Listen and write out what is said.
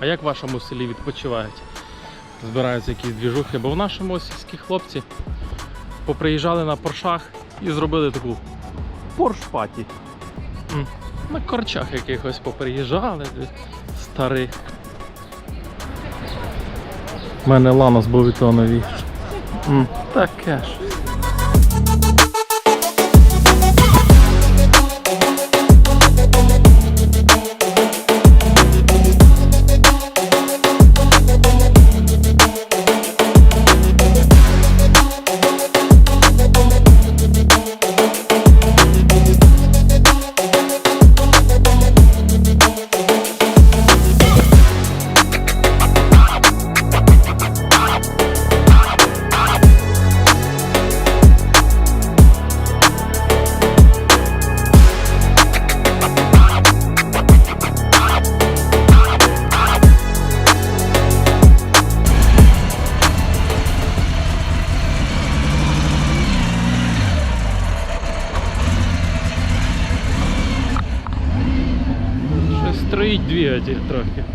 А як в вашому селі відпочивають? Збираються якісь двіжухи, бо в нашому сільські хлопці поприїжджали на поршах і зробили таку порш-паті. На корчах якихось поприїжджали, старих. У мене ланос був і то новий. М, Таке ж. Щось строїть двигатель трохи.